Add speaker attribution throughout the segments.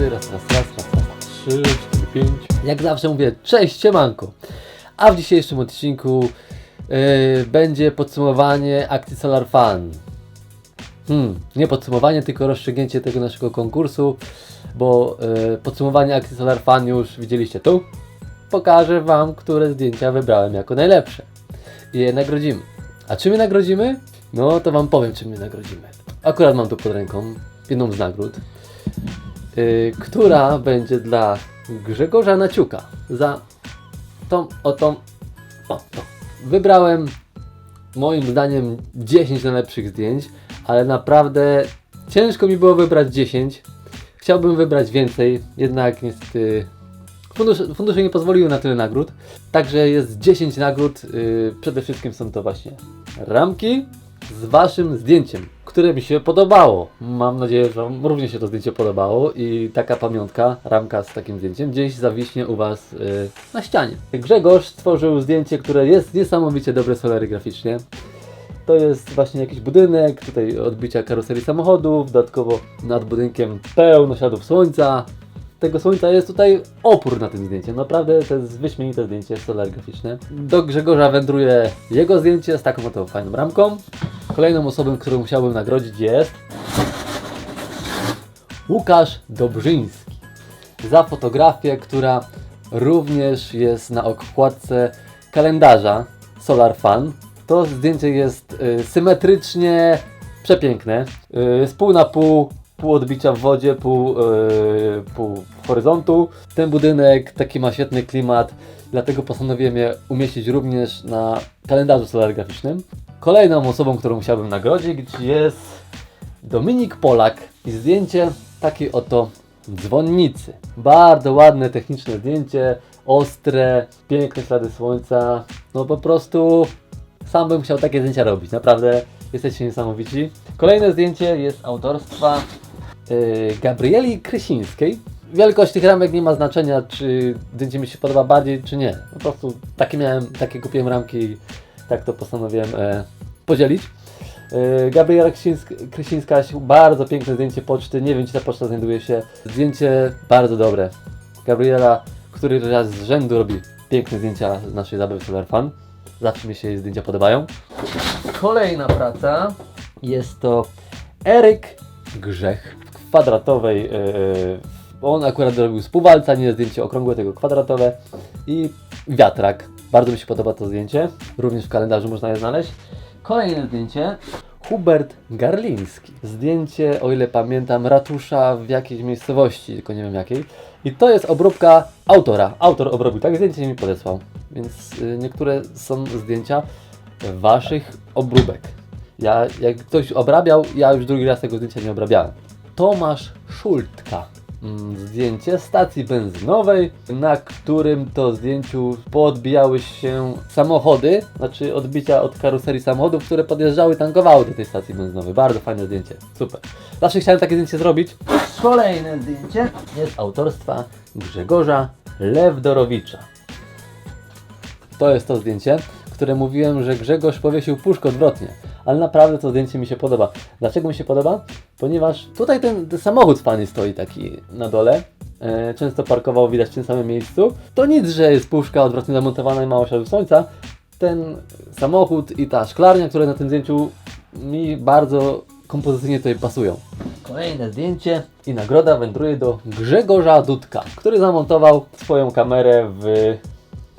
Speaker 1: trzy, raz, raz, raz, raz, raz, trzy, cztery, pięć. Jak zawsze mówię, cześć, siemanko. A w dzisiejszym odcinku yy, będzie podsumowanie akcji Solar Fun. Hmm, nie podsumowanie, tylko rozstrzygnięcie tego naszego konkursu, bo yy, podsumowanie akcji Solar Fun już widzieliście tu. Pokażę Wam, które zdjęcia wybrałem jako najlepsze. I je nagrodzimy. A czym je nagrodzimy? No to Wam powiem, czym je nagrodzimy. Akurat mam tu pod ręką jedną z nagród, yy, która będzie dla Grzegorza Naciuka za tą oto o, to. Wybrałem moim zdaniem 10 najlepszych zdjęć, ale naprawdę ciężko mi było wybrać 10. Chciałbym wybrać więcej, jednak niestety fundusze, fundusze nie pozwoliły na tyle nagród. Także jest 10 nagród. Yy, przede wszystkim są to właśnie ramki z waszym zdjęciem, które mi się podobało. Mam nadzieję, że wam również się to zdjęcie podobało i taka pamiątka, ramka z takim zdjęciem gdzieś zawiśnie u was yy, na ścianie. Grzegorz stworzył zdjęcie, które jest niesamowicie dobre graficznie. To jest właśnie jakiś budynek, tutaj odbicia karoserii samochodów, dodatkowo nad budynkiem pełno śladów słońca. Tego słońca jest tutaj opór na tym zdjęciu. Naprawdę to jest wyśmienite zdjęcie solar graficzne. Do Grzegorza wędruje jego zdjęcie z taką oto fajną ramką. Kolejną osobą, którą chciałbym nagrodzić jest Łukasz Dobrzyński za fotografię, która również jest na okładce kalendarza Solar Fun. To zdjęcie jest y, symetrycznie przepiękne. Y, jest pół na pół, pół odbicia w wodzie, pół, y, pół horyzontu. Ten budynek taki ma świetny klimat, dlatego postanowiłem je umieścić również na kalendarzu solargraficznym. Kolejną osobą, którą chciałbym nagrodzić jest Dominik Polak i zdjęcie takiej oto dzwonnicy. Bardzo ładne, techniczne zdjęcie, ostre, piękne ślady słońca. No po prostu sam bym chciał takie zdjęcia robić, naprawdę jesteście niesamowici. Kolejne zdjęcie jest autorstwa yy, Gabrieli Krysińskiej. Wielkość tych ramek nie ma znaczenia, czy zdjęcie mi się podoba bardziej, czy nie. Po prostu takie miałem, takie kupiłem ramki tak to postanowiłem e, podzielić. Yy, Gabriela Krysińska, bardzo piękne zdjęcie poczty. Nie wiem, czy ta poczta znajduje się. Zdjęcie bardzo dobre. Gabriela, który raz z rzędu robi piękne zdjęcia z naszej zabawy Fun. Zawsze mi się jej zdjęcia podobają. Kolejna praca jest to Eryk Grzech w kwadratowej. Yy, on akurat robił spółwalca, nie zdjęcie okrągłe, tylko kwadratowe. I wiatrak. Bardzo mi się podoba to zdjęcie. Również w kalendarzu można je znaleźć. Kolejne zdjęcie. Hubert Garliński. Zdjęcie, o ile pamiętam, ratusza w jakiejś miejscowości, tylko nie wiem jakiej. I to jest obróbka autora. Autor obrobił tak zdjęcie mi podesłał. Więc y, niektóre są zdjęcia waszych obróbek. Ja, jak ktoś obrabiał, ja już drugi raz tego zdjęcia nie obrabiałem. Tomasz Szultka. Mm, Zdjęcie stacji benzynowej, na którym to zdjęciu poodbijały się samochody, znaczy odbicia od karoserii samochodów, które podjeżdżały, tankowały do tej stacji benzynowej. Bardzo fajne zdjęcie, super. Zawsze chciałem takie zdjęcie zrobić. Kolejne zdjęcie jest autorstwa Grzegorza Lewdorowicza. To jest to zdjęcie, które mówiłem, że Grzegorz powiesił puszkę odwrotnie. Ale naprawdę to zdjęcie mi się podoba. Dlaczego mi się podoba? Ponieważ tutaj ten, ten samochód fajny stoi taki na dole. E, często parkował widać w tym samym miejscu. To nic, że jest puszka odwrotnie zamontowana i mało śladów słońca. Ten samochód i ta szklarnia, które na tym zdjęciu mi bardzo kompozycyjnie tutaj pasują. Kolejne zdjęcie i nagroda wędruje do Grzegorza Dudka, który zamontował swoją kamerę w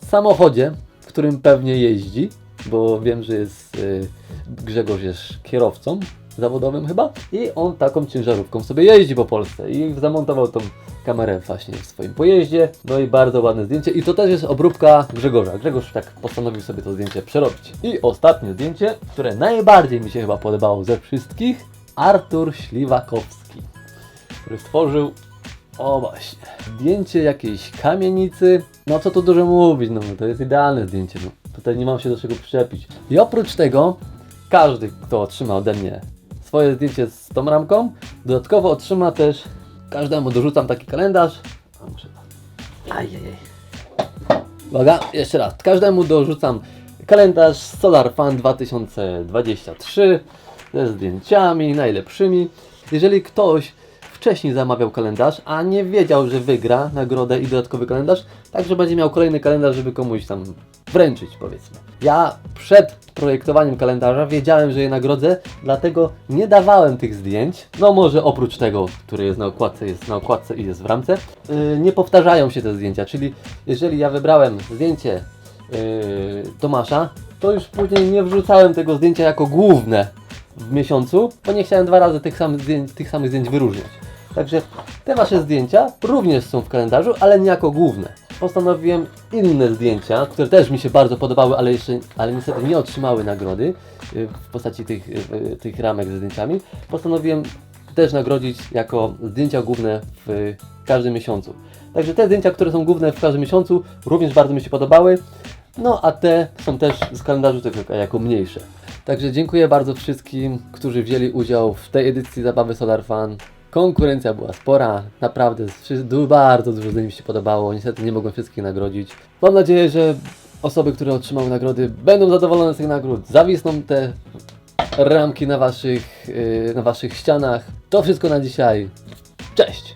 Speaker 1: samochodzie, w którym pewnie jeździ, bo wiem, że jest y, Grzegorz jest kierowcą zawodowym chyba i on taką ciężarówką sobie jeździ po Polsce i zamontował tą kamerę właśnie w swoim pojeździe. No i bardzo ładne zdjęcie i to też jest obróbka Grzegorza. Grzegorz tak postanowił sobie to zdjęcie przerobić. I ostatnie zdjęcie, które najbardziej mi się chyba podobało ze wszystkich, Artur Śliwakowski, który stworzył o właśnie. Zdjęcie jakiejś kamienicy. No co tu dużo mówić, no to jest idealne zdjęcie. No. Tutaj nie mam się do czego przyczepić. I oprócz tego, każdy, kto otrzyma ode mnie swoje zdjęcie z tą ramką, dodatkowo otrzyma też, każdemu dorzucam taki kalendarz. A Ajajaj. Uwaga, jeszcze raz. Każdemu dorzucam kalendarz Solar Fan 2023 ze zdjęciami najlepszymi. Jeżeli ktoś wcześniej zamawiał kalendarz, a nie wiedział, że wygra nagrodę i dodatkowy kalendarz, także będzie miał kolejny kalendarz, żeby komuś tam wręczyć, powiedzmy. Ja przed projektowaniem kalendarza wiedziałem, że je nagrodzę, dlatego nie dawałem tych zdjęć. No może oprócz tego, który jest na okładce, jest na okładce i jest w ramce. Yy, nie powtarzają się te zdjęcia, czyli jeżeli ja wybrałem zdjęcie yy, Tomasza, to już później nie wrzucałem tego zdjęcia jako główne w miesiącu, bo nie chciałem dwa razy tych zdjęć, tych samych zdjęć wyróżniać. Także te wasze zdjęcia również są w kalendarzu, ale nie jako główne. Postanowiłem inne zdjęcia, które też mi się bardzo podobały, ale jeszcze, ale niestety nie otrzymały nagrody y, w postaci tych, y, tych ramek ze zdjęciami. Postanowiłem też nagrodzić jako zdjęcia główne w każdym miesiącu. Także te zdjęcia, które są główne w każdym miesiącu, również bardzo mi się podobały. No a te są też z kalendarzu tylko jako mniejsze. Także dziękuję bardzo wszystkim, którzy wzięli udział w tej edycji Zabawy Solar Fan. Konkurencja była spora, naprawdę bardzo dużo z nimi się podobało. Niestety nie mogłem wszystkich nagrodzić. Mam nadzieję, że osoby, które otrzymały nagrody, będą zadowolone z tych nagród. Zawisną te ramki na waszych, yy, na waszych ścianach. To wszystko na dzisiaj. Cześć!